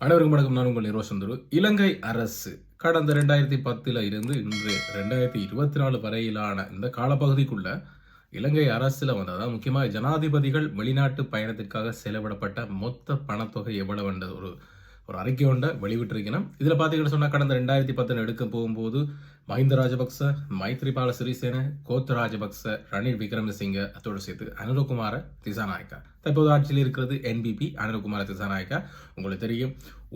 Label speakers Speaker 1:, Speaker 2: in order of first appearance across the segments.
Speaker 1: அனைவருக்கும் வணக்கம். நான் உங்கள் நிர்வசந்தரு இலங்கை அரசு கடந்த ரெண்டாயிரத்தி பத்தில் இருந்து இன்று ரெண்டாயிரத்தி இருபத்தி நாலு வரையிலான இந்த காலப்பகுதிக்குள்ள இலங்கை அரசுல வந்து அதாவது முக்கியமாக ஜனாதிபதிகள் வெளிநாட்டு பயணத்திற்காக செலவிடப்பட்ட மொத்த பணத்தொகை எவ்வளவுன்றது ஒரு ஒரு அறிக்கை ஒன்றை வெளிவிட்டிருக்கணும் இதில் பார்த்தீங்கன்னு சொன்னால் கடந்த ரெண்டாயிரத்தி பத்தில் எடுக்க போகும்போது மஹிந்த ராஜபக்ச மைத்ரிபால சிறிசேன கோத்த ராஜபக்ச ரணில் விக்ரமசிங்க அத்தோடு சேர்த்து அனுரகுமார திசாநாயக்கா. தற்போது ஆட்சியில் இருக்கிறது என்பிபி அனுரகுமார திசாநாயக்கா. உங்களுக்கு தெரியும்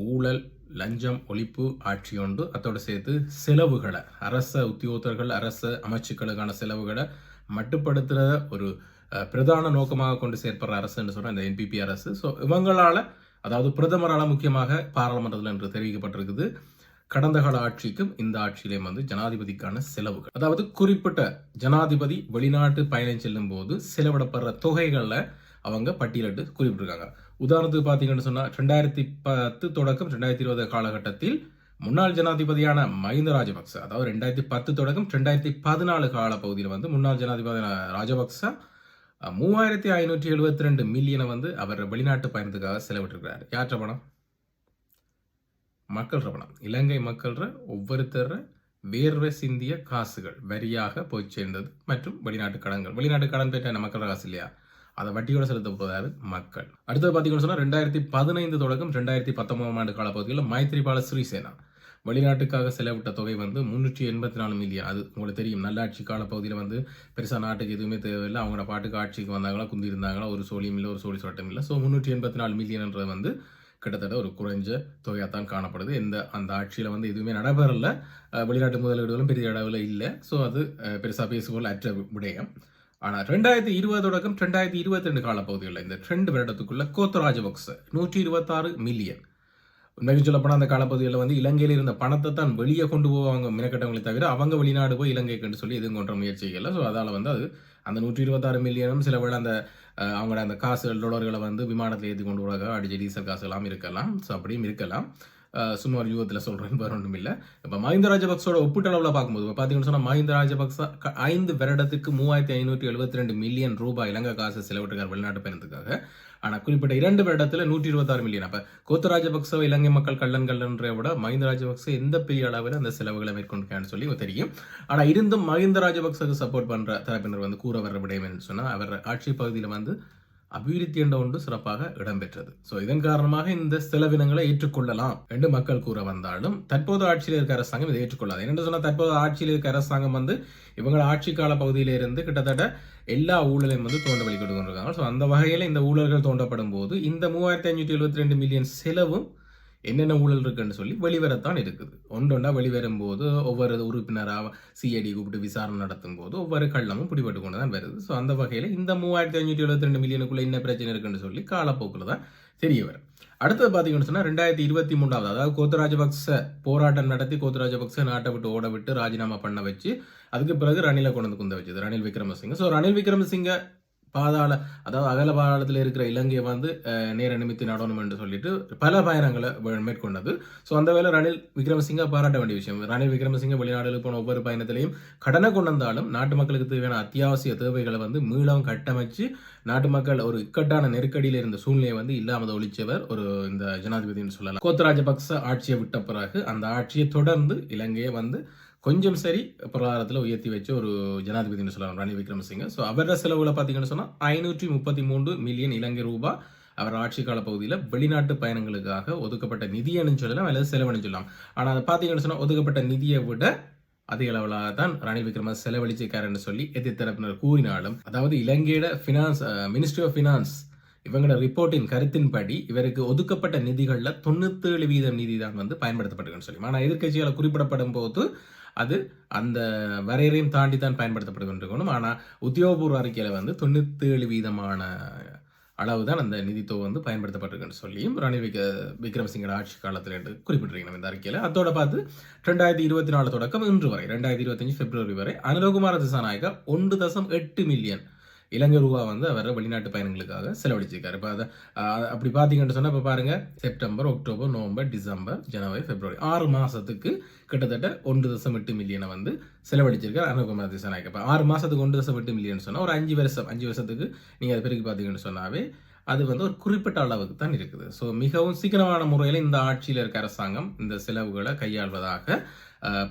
Speaker 1: ஊழல் லஞ்சம் ஒழிப்பு ஆட்சி உண்டு அத்தோடு சேர்த்து செலவுகளை அரச உத்தியோகத்தர்கள் அரச அமைச்சுக்களுக்கான செலவுகளை மட்டுப்படுத்துகிற ஒரு பிரதான நோக்கமாக கொண்டு செயற்படுற அரசுன்னு சொன்னால் இந்த என்பிபி அரசு. ஸோ இவங்களால் அதாவது பிரதமரால் முக்கியமாக பாராளுமன்றத்தில் என்று தெரிவிக்கப்பட்டிருக்குது. கடந்த கால ஆட்சிக்கும் இந்த ஆட்சியிலையும் வந்து ஜனாதிபதிக்கான செலவுகள். அதாவது குறிப்பிட்ட ஜனாதிபதி வெளிநாட்டு பயணம் செல்லும் போது செலவிடப்படுற தொகைகளில் அவங்க பட்டியலிட்டு குறிப்பிட்டிருக்காங்க. உதாரணத்துக்கு பார்த்தீங்கன்னு சொன்னால் ரெண்டாயிரத்தி பத்து தொடக்கம் ரெண்டாயிரத்தி இருபது காலகட்டத்தில் முன்னாள் ஜனாதிபதியான மஹிந்த ராஜபக்ச அதாவது ரெண்டாயிரத்தி பத்து தொடக்கம் ரெண்டாயிரத்தி பதினாலு கால பகுதியில் வந்து முன்னாள் ஜனாதிபதி ராஜபக்ச மூவாயிரத்தி ஐநூற்றி எழுபத்தி ரெண்டு மில்லியனை வந்து அவர் வெளிநாட்டு பயணத்துக்காக செலவிட்டிருக்கிறார். யாற்ற பணம் மக்கள்ற பணம் இலங்கை மக்கள்ற ஒவ்வொருத்தர வேர்வை சிந்திய காசுகள் வரியாக போய் சேர்ந்தது மற்றும் வெளிநாட்டு கடன்கள். வெளிநாட்டு கடன் பெற்ற என்ன மக்கள் காசு இல்லையா? அதை வட்டியோட செலுத்த போதாது மக்கள். அடுத்தது பார்த்தீங்கன்னு சொன்னால் ரெண்டாயிரத்தி பதினைந்து தொடக்கம் ரெண்டாயிரத்தி பத்தொன்பதாம் ஆண்டு காலப்பகுதியில் மைத்ரிபால ஸ்ரீசேனா வெளிநாட்டுக்காக செலவிட்ட தொகை வந்து முன்னூற்றி எண்பத்தி நாலு மில்லியன். அது உங்களுக்கு தெரியும். நல்லாட்சி காலப்பகுதியில் வந்து பெருசாக நாட்டுக்கு எதுவுமே தேவையில்லை. அவங்களோட பாட்டுக்கு ஆட்சிக்கு வந்தாங்களா குந்தி இருந்தாங்களா ஒரு சோழியும் இல்லை ஒரு சோழி சட்டம் இல்லை. ஸோ முந்நூற்றி எண்பத்தி நாலு மில்லியன்ன்றது வந்து கிட்டத்தட்ட ஒரு குறைஞ்ச தொகையாக தான் காணப்படுது. எந்த அந்த ஆட்சியில் வந்து எதுவுமே நடைபெறல. வெளிநாட்டு முதலீடுகளும் பெரிய அளவில் இல்லை. ஸோ அது பெருசாக பேசுபோல் அற்ற விடயம். ஆனால் ரெண்டாயிரத்தி இருபது தொடக்கம் ரெண்டாயிரத்தி இருபத்தி ரெண்டு காலப்பகுதிகளில் இந்த ரெண்டு வருடத்துக்குள்ள கோத்த ராஜபக்ச நூற்றி இருபத்தாறு மில்லியன். உண்மைக்கு சொல்லப்போனால் அந்த காலப்பகுதியில் வந்து இலங்கையில் இருந்த பணத்தை தான் வெளியே கொண்டு போவாங்க மினக்கட்டவங்களை தவிர அவங்க வெளிநாடு போய் இலங்கைக்கு சொல்லி எதுவும் கொண்ட முயற்சிகள். ஸோ அதால் வந்து அது அந்த நூற்றி இருபத்தாறு மில்லியனும் சில வேளை அந்த அவங்களோட அந்த காசு டாலர்களை வந்து விமானத்தில் ஏற்றி கொண்டு போகிறாங்க அடிச்சு டீசல் காசு எல்லாம் இருக்கலாம். ஸோ அப்படியும் இருக்கலாம். சும்மா ஒரு யூகத்தில் சொல்கிறேன் வேறு ஒன்றும் இல்லை. இப்போ மஹிந்த ராஜபக்சோட ஒப்பீட்டளவில் பார்க்கும்போது இப்போ பார்த்தீங்கன்னு சொன்னால் மஹிந்த ராஜபக்ச ஐந்து வருடத்துக்கு மூவாயிரத்தி ஐநூற்றி எழுபத்தி ரெண்டு மில்லியன் ரூபாய் இலங்கை காசு செலவிட்டிருக்கார் வெளிநாட்டு பயணத்துக்காக. ஆனால் குறிப்பிட்ட இரண்டு வருடத்தில் நூற்றி இருபத்தாறு மில்லியன் அப்போ கோத்த ராஜபக்ச இலங்கை மக்கள் கள்ளன் கள்ளன்றதை விட மஹிந்த ராஜபக்ச எந்த பெரிய அளவில் அந்த செலவுகளை மேற்கொண்டிருக்கான்னு சொல்லி தெரியும். ஆனால் இருந்தும் மஹிந்த ராஜபக்சக்கு சப்போர்ட் பண்ணுற தரப்பினர் வந்து கூற வர விடயம் சொன்னால் அவர் ஆட்சி பகுதியில் வந்து அபிவிருத்தி என்ற ஒன்று சிறப்பாக இடம்பெற்றது. ஸோ இதன் காரணமாக இந்த செலவினங்களை ஏற்றுக்கொள்ளலாம் என்று மக்கள் கூற வந்தாலும் தற்போது ஆட்சியில் இருக்க அரசாங்கம் இதை ஏற்றுக்கொள்ளாது. என்ன சொன்னால் தற்போது ஆட்சியில் இருக்க அரசாங்கம் வந்து இவங்கள ஆட்சி கால பகுதியில இருந்து கிட்டத்தட்ட எல்லா ஊழலையும் வந்து தோண்ட வழிகொண்டு கொண்டிருக்காங்க ஸோ அந்த வகையில் இந்த ஊழல்கள் தோண்டப்படும் போது இந்த மூவாயிரத்தி ஐநூற்றி எழுபத்தி ரெண்டு மில்லியன் செலவும் என்னென்ன ஊழல் இருக்குன்னு சொல்லி வெளிவரத்தான் இருக்குது. ஒன்றொன்றா வெளிவரும் போது ஒவ்வொரு உறுப்பினராக சிஐடி கூப்பிட்டு விசாரணை நடத்தும் போது ஒவ்வொரு கள்ளமும் பிடிபட்டு கொண்டு தான் வருது. ஸோ அந்த வகையில் இந்த மூவாயிரத்தி ஐநூற்றி எழுபத்தி ரெண்டு மில்லியனுக்குள்ள என்ன பிரச்சனை இருக்குன்னு சொல்லி காலப்போக்கில் தான் தெரிய வரும். அடுத்தது பார்த்தீங்கன்னு சொன்னால் ரெண்டாயிரத்தி இருபத்தி மூன்றாவது அதாவது கோத்தராஜபக்ச போராட்டம் நடத்தி கோத்தராஜபக்ச நாட்டை விட்டு ஓட விட்டு ராஜினாமா பண்ண வச்சு அதுக்கு பிறகு ரணிலை கொண்டு வந்து குந்த வச்சது ரணில் விக்ரமசிங்க. ஸோ ரணில் விக்ரமசிங்க பாதாள அதாவது அகல பாதாளத்தில் இருக்கிற இலங்கையை வந்து நேர நிமித்தி நடணும் என்று சொல்லிட்டு பல பயணங்களை மேற்கொண்டது. ஸோ அந்த வேலை ரணில் விக்ரமசிங்க பாராட்ட வேண்டிய விஷயம். ரணில் விக்ரமசிங்க வெளிநாடுகளுக்கு போன ஒவ்வொரு பயணத்திலையும் கடனை கொண்டு வந்தாலும் நாட்டு மக்களுக்கு தேவையான அத்தியாவசிய தேவைகளை வந்து மீளவும் கட்டமைச்சு நாட்டு மக்கள் ஒரு இக்கட்டான நெருக்கடியில் இருந்த சூழ்நிலையை வந்து இல்லாமல் ஒழிச்சவர் ஒரு இந்த ஜனாதிபதினு சொல்லலாம். கோத்த ராஜபக்ச ஆட்சியை விட்ட பிறகு அந்த ஆட்சியை தொடர்ந்து இலங்கையை வந்து கொஞ்சம் சரி பொருளாதாரத்தில் உயர்த்தி வச்ச ஒரு ஜனாதிபதினு சொல்லலாம் ரணில் விக்ரமசிங்க. ஸோ அவரோட செலவில் பார்த்தீங்கன்னு சொன்னால் ஐநூற்றி முப்பத்தி மூன்று மில்லியன் இலங்கை ரூபாய் அவர் ஆட்சி கால பகுதியில் வெளிநாட்டு பயணங்களுக்காக ஒதுக்கப்பட்ட நிதியன்னு சொல்லலாம் அல்லது செலவுன்னு சொல்லலாம். ஆனால் அதை பார்த்தீங்கன்னு சொன்னால் ஒதுக்கப்பட்ட நிதியை விட அதிக அளவிலாக தான் ரணில் விக்ரம செலவழிச்சிருக்காருன்னு சொல்லி எதிர்த்தரப்பினர் கூறினாலும் அதாவது இலங்கையோட ஃபினான்ஸ் மினிஸ்ட்ரி ஆஃப் ஃபினான்ஸ் இவங்களோட ரிப்போர்ட்டின் கருத்தின்படி இவருக்கு ஒதுக்கப்பட்ட நிதிகளில் தொண்ணூத்தேழு வீதம் நிதி தான் வந்து பயன்படுத்தப்பட்டிருக்குன்னு சொல்லி ஆனால் எதிர்க்கட்சியால் குறிப்பிடப்படும் போது அது அந்த வரையறையும் தாண்டி தான் பயன்படுத்தப்பட்டு ஆனால் உத்தியோகபூர்வ அறிக்கையில் வந்து தொண்ணூத்தேழு வீதமான அளவு தான் அந்த நிதித்தொகை வந்து பயன்படுத்தப்பட்டிருக்குன்னு சொல்லியும் ரணில் விக்ர விக்ரமசிங்கோட ஆட்சி காலத்தில் என்று குறிப்பிட்டிருக்கணும் இந்த அறிக்கையில். அதோட பார்த்து ரெண்டாயிரத்தி இருபத்தி நாலு தொடக்கம் இன்று வரை ரெண்டாயிரத்தி இருபத்தஞ்சு பிப்ரவரி வரை அனுரகுமார திசாநாயகா ஒன்று தசம் எட்டு மில்லியன் இலங்கை ரூபா வந்து அவர் வெளிநாட்டு பயணங்களுக்காக செலவழிச்சிருக்காரு. இப்போ அதை அப்படி பார்த்தீங்கன்னு சொன்னால் இப்போ பாருங்கள் September October November December January February ஆறு மாதத்துக்கு கிட்டத்தட்ட ஒன்று தசம் எட்டு மில்லியனை வந்து செலவழிச்சிருக்கார் அனுகுமார் திசாநாயக். இப்போ ஆறு மாதத்துக்கு ஒன்று தசம் எட்டு மில்லியன் சொன்னால் ஒரு அஞ்சு வருஷம் அஞ்சு வருஷத்துக்கு நீங்கள் அதை பிறகு பார்த்தீங்கன்னு சொன்னாவே அது வந்து ஒரு குறிப்பிட்ட அளவுக்கு தான் இருக்குது. ஸோ மிகவும் சீக்கிரமான முறையில் இந்த ஆட்சியில் இருக்க அரசாங்கம் இந்த செலவுகளை கையாள்வதாக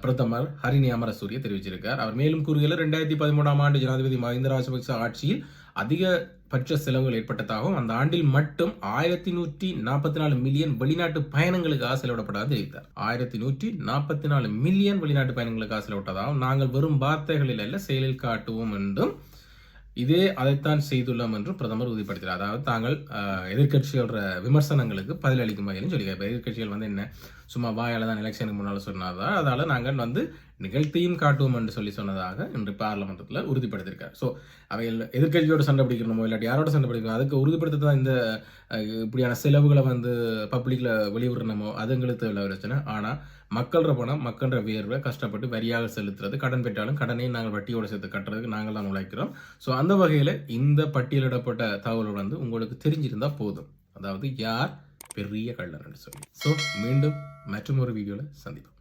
Speaker 1: பிரதமர் ஹரிணி அமரசூரிய தெரிவிச்சிருக்கார். அவர் மேலும் கூறுகையில் ரெண்டாயிரத்தி பதிமூணாம் ஆண்டு ஜனாதிபதி மஹிந்த ராஜபக்ச ஆட்சியில் அதிகபட்ச செலவுகள் ஏற்பட்டதாகவும் அந்த ஆண்டில் மட்டும் ஆயிரத்தி நூற்றி நாற்பத்தி நாலு மில்லியன் வெளிநாட்டு பயணங்களுக்காக செலவிடப்பட்டதாக தெரிவித்தார். ஆயிரத்தி நூற்றி நாற்பத்தி நாலு மில்லியன் வெளிநாட்டு பயணங்களுக்காக செலவிட்டதாகவும் நாங்கள் வெறும் வார்த்தைகளில் அல்ல செயலில் காட்டுவோம் என்றும் இதே அதைத்தான் செய்துள்ளோம் என்று பிரதமர் உறுதிப்படுத்தினார். அதாவது தாங்கள் அஹ், எதிர்க்கட்சிகளோட விமர்சனங்களுக்கு பதிலளிக்கும் வகையிலும் சொல்லி எதிர்கட்சிகள் எதிர்க்கட்சிகள் வந்து என்ன சும்மா வாயால் தான் எலெக்ஷனுக்கு முன்னால் சொன்னதா அதால் நாங்கள் வந்து நிகழ்த்தியும் காட்டுவோம் என்று சொல்லி சொன்னதாக இன்று பார்லமெண்டத்தில் உறுதிப்படுத்தியிருக்கார். ஸோ அவைகள் எதிர்கட்சியோட சண்டை பிடிக்கணுமோ இல்லாட்டி யாரோட சண்டை பிடிக்கணும் அதுக்கு உறுதிப்படுத்த தான் இந்த இப்படியான செலவுகளை வந்து பப்ளிக்கில் வெளிவிடணுமோ அதுங்களுக்கு எங்களுக்கு பிரச்சனை. ஆனால் மக்கள்ற பணம் மக்கள்கிற வியர்வை கஷ்டப்பட்டு வரியாக செலுத்துறது கடன் பெற்றாலும் கடனையும் நாங்கள் வட்டியோட சேர்த்து கட்டுறதுக்கு நாங்கள் தான் உழைக்கிறோம். ஸோ அந்த வகையில் இந்த பட்டியலிடப்பட்ட தகவல் வந்து உங்களுக்கு தெரிஞ்சிருந்தால் போதும். அதாவது யார்? பெரிய கள்ளன் சொல்லி. ஸோ மீண்டும் மற்றும் ஒரு வீடியோவில் சந்திப்போம்.